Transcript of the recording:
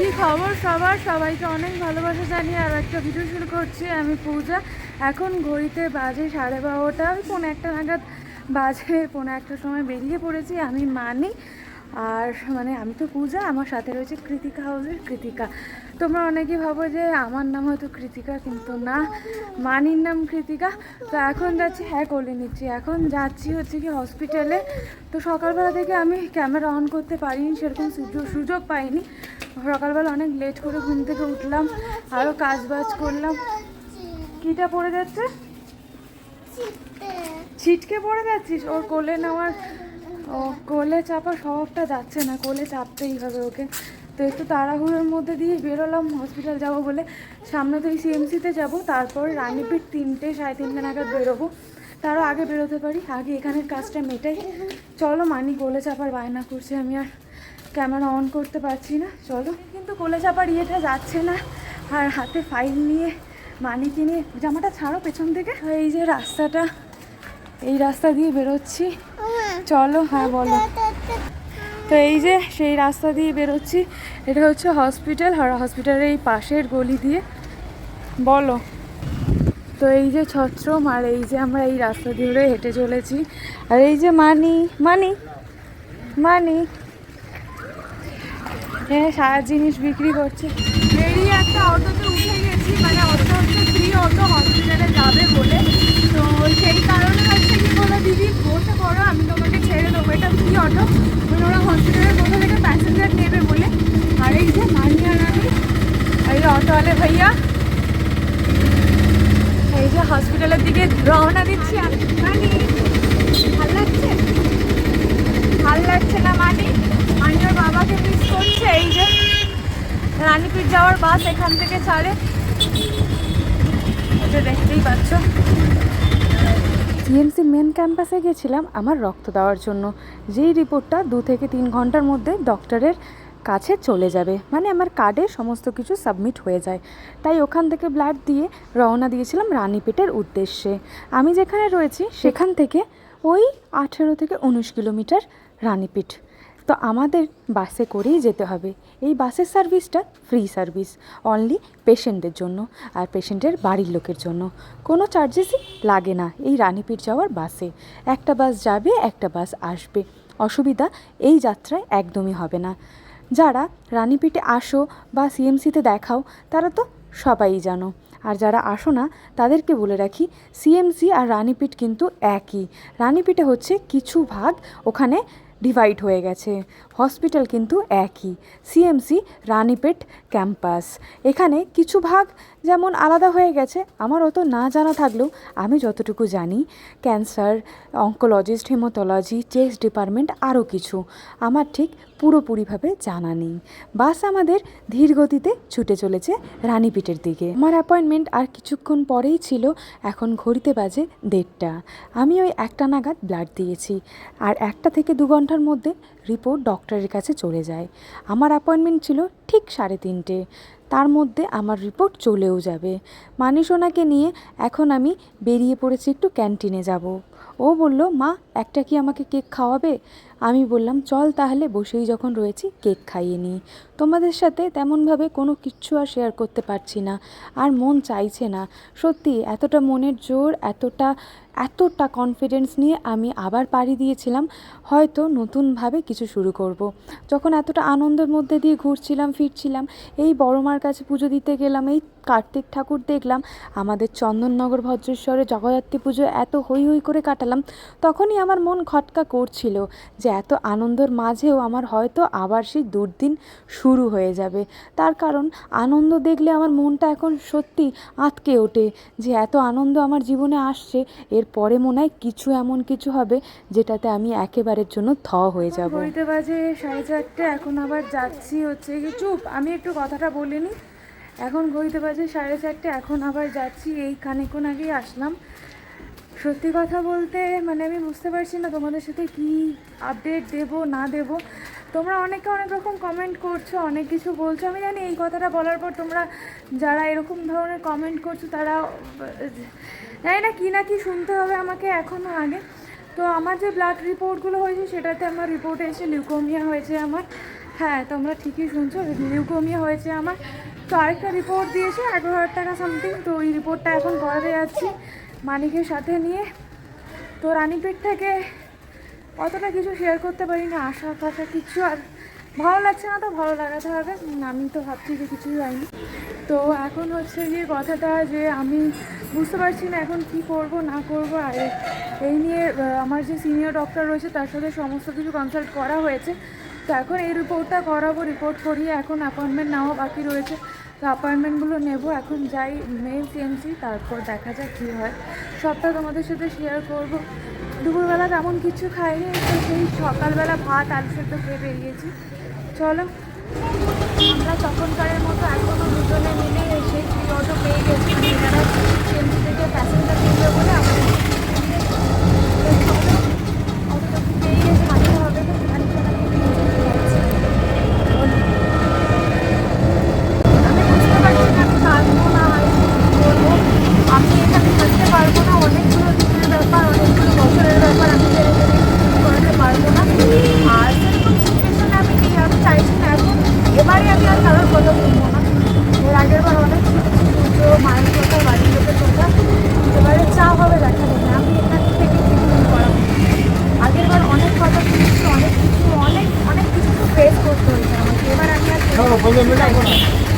কি খবর সবার? সবাইকে অনেক ভালোবাসা জানিয়ে আর একটা ভিডিও শুরু করছি আমি পূজা। এখন ঘড়িতে বাজে সাড়ে বারোটা। আমি পৌনে একটা নাগাদ বাজে, পৌনে একটার সময় বেরিয়ে পড়েছি। আমি মানি। আর মানে আমি তো পূজা আমার সাথে রয়েছে কৃতিকা হাউসের কৃতিকা। তোমরা অনেকেই ভাবো যে আমার নাম হয়তো কৃতিকা কিন্তু না মানির নাম কৃতিকা। তো এখন যাচ্ছি হ্যাঁ করে নিচ্ছি। এখন যাচ্ছি হচ্ছে কি হসপিটালে তো সকালবেলা থেকে আমি ক্যামেরা অন করতে পারিনি সেরকম সুযোগ সুযোগ পাইনি। সকালবেলা অনেক লেট করে ঘুম থেকে উঠলাম আরও কাজ বাজ করলাম। কীটা পড়ে যাচ্ছে? ছিটকে পড়ে যাচ্ছিস? ওর কোলে নেওয়ার ও, কোলে চাপা স্বভাবটা যাচ্ছে না, কোলে চাপতেই হবে ওকে। তো একটু তাড়াহুড়োর মধ্যে দিয়ে বেরোলাম হসপিটাল যাব বলে। সামনে তো এই সিএমসিতে যাব, তারপর রানীপীঠ তিনটে, সাড়ে তিনটে নাগাদ বেরোবো। তারও আগে বেরোতে পারি, আগে এখানের কাজটা মেটাই। চলো, মানি কোলে চাপার বায়না করছে, আমি আর ক্যামেরা অন করতে পারছি না। চলো। কিন্তু কোলে চাপার ইয়েটা যাচ্ছে না, আর হাতে ফাইল নিয়ে মানিকে নিয়ে জামাটা ছাড়ো পেছন থেকে। এই যে রাস্তাটা এই রাস্তা দিয়ে বেরোচ্ছি। চলো হ্যাঁ বলো। তো এই যে সেই রাস্তা দিয়ে বেরোচ্ছি, এটা হচ্ছে হসপিটাল। আর হসপিটালের এই পাশের গলি দিয়ে। বলো। তো এই যে ছত্রম, আর এই যে আমরা এই রাস্তা দিয়ে হেঁটে চলেছি। আর এই যে মানি মানি মানি। হ্যাঁ সারা জিনিস বিক্রি করছে। একটা উঠে গেছি মানে অটো হচ্ছে ফ্রি অটো, হসপিটালে যাবে বলে। তো সেই কারণে কি বলো দিদি, বসে পড়ো, আমি তোমাকে ছেড়ে দেবো। এটা ফ্রি অটো মানে ওরা হসপিটালের কোথা থেকে প্যাসেঞ্জার নেবে বলে। আর এই যে মানি আর আমি আর এই অটোওয়ালে ভাইয়া। এই যে হসপিটালের দিকে রওনা দিচ্ছি আমি। মানি, ভালো লাগছে? ভালো লাগছে না মানি? মানি বাবাকে মিস করছে, এই যে রানীপীঠ যাওয়ার বাস এখান থেকে ছাড়ে। যে দেখতেই পাচ্ছ। সিএমসি মেন ক্যাম্পাসে গেছিলাম আমার রক্ত দেওয়ার জন্য। যেই রিপোর্টটা দু থেকে তিন ঘণ্টার মধ্যে ডক্টরের কাছে চলে যাবে। মানে আমার কার্ডে সমস্ত কিছু সাবমিট হয়ে যায়। তাই ওখান থেকে ব্লাড দিয়ে রওনা দিয়েছিলাম রানীপেটের উদ্দেশ্যে। আমি যেখানে রয়েছি সেখান থেকে ওই আঠেরো থেকে উনিশ কিলোমিটার রানীপীঠ তো আমাদের বাসে করেই যেতে হবে। এই বাসের সার্ভিসটা ফ্রি সার্ভিস অনলি পেশেন্টদের জন্য আর পেশেন্টের বাড়ির লোকের জন্য। কোনো চার্জেসই লাগে না এই রানীপীঠ যাওয়ার বাসে। একটা বাস যাবে, একটা বাস আসবে। অসুবিধা এই যাত্রায় একদমই হবে না। যারা রানীপীঠে আসো বা সিএমসিতে দেখাও, তারা তো সবাই জানো। আর যারা আসো না, তাদেরকে বলে রাখি সিএমসি আর রানীপীঠ কিন্তু একই। রানীপীঠে হচ্ছে কিছু ভাগ, ওখানে ডিভাইড হয়ে গেছে। হসপিটাল কিন্তু একই। সিএমসি রানীপেট ক্যাম্পাস এখানে কিছু ভাগ যেমন আলাদা হয়ে গেছে, আমার অত না জানা থাকলেও আমি যতটুকু জানি, cancer, oncologist haematology chest department আরও কিছু। আমার ঠিক পুরোপুরিভাবে জানা নেই। বাস আমাদের ধীর গতিতে ছুটে চলেছে রানীপীঠের দিকে। আমার অ্যাপয়েন্টমেন্ট আর কিছুক্ষণ পরেই ছিল এখন ঘড়িতে বাজে দেড়টা। আমি ওই একটা নাগাদ ব্লাড দিয়েছি আর একটা থেকে দু ঘণ্টার মধ্যে রিপোর্ট ডক্টরের কাছে চলে যায়। আমার অ্যাপয়েন্টমেন্ট ছিল ঠিক সাড়ে তিনটে। তার মধ্যে আমার রিপোর্ট চলেও যাবে। মানিসোনাকে নিয়ে এখন আমি বেরিয়ে পড়েছি একটু ক্যান্টিনে যাব। ও বলল, মা, একটা কি আমাকে কেক খাওয়াবে? আমি বললাম, চল তাহলে বসেই যখন রয়েছি কেক খাইয়ে নিই। তোমাদের সাথে তেমনভাবে কোনো কিচ্ছু আর শেয়ার করতে পারছি না। আর মন চাইছে না। সত্যি, এতটা মনের জোর, এতটা এতটা কনফিডেন্স নিয়ে আমি আবার পাড়ি দিয়েছিলাম। হয়তো নতুনভাবে কিছু শুরু করব। যখন এতটা আনন্দের মধ্যে দিয়ে ঘুরছিলাম, ফিরছিলাম, এই বড় মার কাছে পুজো দিতে গেলাম, এই কার্তিক ঠাকুর দেখলাম, আমাদের চন্দননগর ভদ্রেশ্বরে জগদ্ধাত্রী পুজো এত হই হই করে কাটালাম, তখনই আমার মন খটকা করছিল যে এত আনন্দের মাঝেও আমার হয়তো আবার সেই দুর্দিন শুরু হয়ে যাবে। তার কারণ আনন্দ দেখলে আমার মনটা এখন সত্যি আটকে ওঠে যে এত আনন্দ আমার জীবনে আসছে, এর পরে মনে হয় কিছু এমন কিছু হবে যেটাতে আমি একেবারের জন্য থ হয়ে যাব। ঘড়িতে বাজে সাড়ে চারটে, এখন আবার যাচ্ছি হচ্ছে চুপ, আমি একটু কথাটা বলিনি। এখন ঘড়িতে বাজে সাড়ে চারটে, এখন আবার যাচ্ছি, এই খানিক্ষণ আগেই আসলাম। সত্যি কথা বলতে মানে আমি বুঝতে পারছি না তোমাদের সাথে কি আপডেট দেব, না দেব। তোমরা অনেকে অনেক রকম কমেন্ট করছ, অনেক কিছু বলছো। আমি জানি এই কথাটা বলার পর তোমরা যারা এরকম ধরনের কমেন্ট করছ, তারা, জানি না কি না কি শুনতে হবে আমাকে এখনও আগে। তো আমার যে ব্লাড রিপোর্টগুলো হয়েছে, সেটাতে আমার রিপোর্টে এসে লিউকোমিয়া হয়েছে আমার। হ্যাঁ তোমরা ঠিকই শুনছো লিউকোমিয়া হয়েছে আমার। তো আরেকটা রিপোর্ট দিয়েছে, এগারো হাজার টাকা সামথিং তো ওই রিপোর্টটা এখন করাতে যাচ্ছি। মানিকের সাথে নিয়ে তো রানীপেট থেকে অতটা কিছু শেয়ার করতে পারি না, আশা ফাশা কিছু আর ভালো লাগছে না তো, ভালো লাগাতে হবে। আমি তো ভাবছি যে কিছুই হয়নি। তো এখন হচ্ছে গিয়ে কথাটা যে আমি বুঝতে পারছি না এখন কি করব, না করব, আর এই নিয়ে আমার যে সিনিয়র ডক্টর রয়েছে তার সাথে সমস্ত কিছু কনসাল্ট করা হয়েছে। তো এখন এই রিপোর্টটা করাবো রিপোর্ট করিয়ে এখন অ্যাপয়েন্টমেন্ট নেওয়া বাকি রয়েছে। তো অ্যাপয়েন্টমেন্টগুলো নেব। এখন যাই মেল সিএমসি তারপর দেখা যাক কী হয়। সবটা তোমাদের সাথে শেয়ার করব। দুপুরবেলা তেমন কিছু খাইনি, তো সেই সকালবেলা ভাত, আলু সেদ্ধ খেয়ে বেরিয়েছি। চলো, আমরা তখনকারের মতো এখনও দুজনে মিলে সেই ফ্রি অটো পেয়ে গেছি মানে এনারা সিএমসি থেকে প্যাসেঞ্জার কিনবে বলে আমাদের অটোটুকু পেয়ে গেছি হাঁটতে হবে তো খানিকটা আমি বুঝতে পারছি না আমি পারব না আর কি করব আমি এখানে থাকতে পারব না অনেকগুলো দিনের ব্যাপার অনেকগুলো বছরের ব্যাপার আমি ছেড়ে ছেড়ে করতে পারব না আর সেরকম সিচুয়েশনে আমি নেই আমি চাইছি না এখন এবারে আমি আর কারোর কথা শুনব না এর আগের বার অনেক শুনেছি পুজো মায়ের কথা বাড়ির লোকের কথা এবারে চা হবে দেখা যাবে আমি এখান থেকে ট্রিটমেন্ট করাবো আগের বার অনেক কথা শুনেছি অনেক কিছু অনেক অনেক